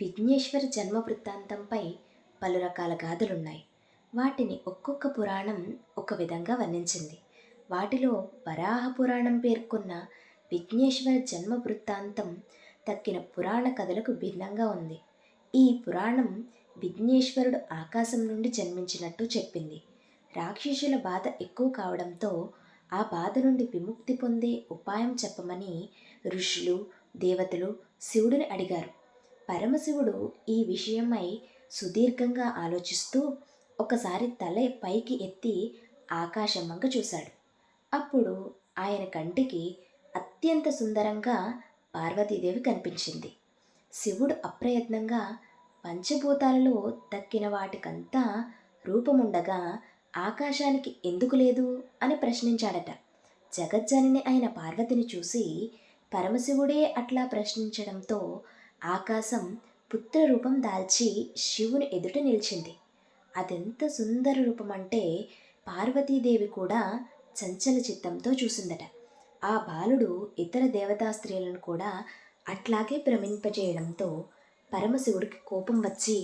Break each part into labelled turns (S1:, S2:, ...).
S1: విఘ్నేశ్వర జన్మ వృత్తాంతంపై పలు రకాల గాథలున్నాయి. వాటిని ఒక్కొక్క పురాణం ఒక విధంగా వర్ణించింది. వాటిలో వరాహ పురాణం పేర్కొన్న విఘ్నేశ్వర జన్మ వృత్తాంతం తక్కిన పురాణ కథలకు భిన్నంగా ఉంది. ఈ పురాణం విఘ్నేశ్వరుడు ఆకాశం నుండి జన్మించినట్టు చెప్పింది. రాక్షసుల బాధ ఎక్కువ కావడంతో ఆ బాధ నుండి విముక్తి పొందే ఉపాయం చెప్పమని ఋషులు దేవతలు శివుడిని అడిగారు. పరమశివుడు ఈ విషయమై సుదీర్ఘంగా ఆలోచిస్తూ ఒకసారి తల పైకి ఎత్తి ఆకాశం వంక చూశాడు. అప్పుడు ఆయన కంటికి అత్యంత సుందరంగా పార్వతీదేవి కనిపించింది. శివుడు అప్రయత్నంగా పంచభూతాలలో తక్కిన వాటికంతా రూపముండగా ఆకాశానికి ఎందుకు లేదు అని ప్రశ్నించాడట. జగజ్జనని అయిన పార్వతిని చూసి పరమశివుడే అట్లా ప్రశ్నించడంతో ఆకాశం పుత్ర రూపం దాల్చి శివుని ఎదుట నిలిచింది. అదెంత సుందర రూపం అంటే పార్వతీదేవి కూడా చంచల చిత్తంతో చూసిందట. ఆ బాలుడు ఇతర దేవతా స్త్రీలను కూడా అట్లాగే భ్రమింపజేయడంతో పరమశివుడికి కోపం వచ్చి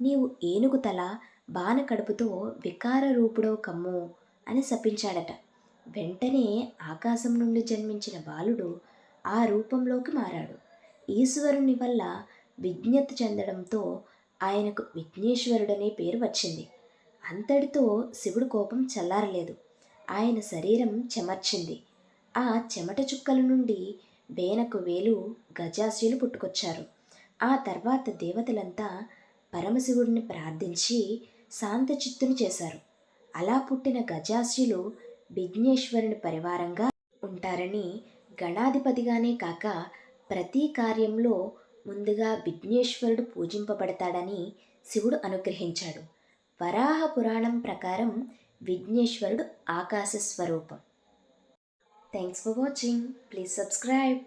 S1: నీవు ఏనుగు తల బాణ కడుపుతో వికార రూపుడో కమ్ము అని శపించాడట. వెంటనే ఆకాశం నుండి జన్మించిన బాలుడు ఆ రూపంలోకి మారాడు. ఈశ్వరుని వల్ల విజ్ఞత చెందడంతో ఆయనకు విఘ్నేశ్వరుడనే పేరు వచ్చింది. అంతటితో శివుడు కోపం చల్లారలేదు. ఆయన శరీరం చెమర్చింది. ఆ చెమట చుక్కల నుండి వేనకు వేలు గజాస్యులు పుట్టుకొచ్చారు. ఆ తర్వాత దేవతలంతా పరమశివుడిని ప్రార్థించి శాంతచిత్తుని చేశారు. అలా పుట్టిన గజాస్యులు విఘ్నేశ్వరుని పరివారంగా ఉంటారని గణాధిపతిగానే కాక ప్రతి కార్యంలో ముందుగా విఘ్నేశ్వరుడు పూజింపబడతాడని శివుడు అనుగ్రహించాడు. వరాహ పురాణం ప్రకారం విఘ్నేశ్వరుడు ఆకాశ స్వరూపం. Thanks for watching please subscribe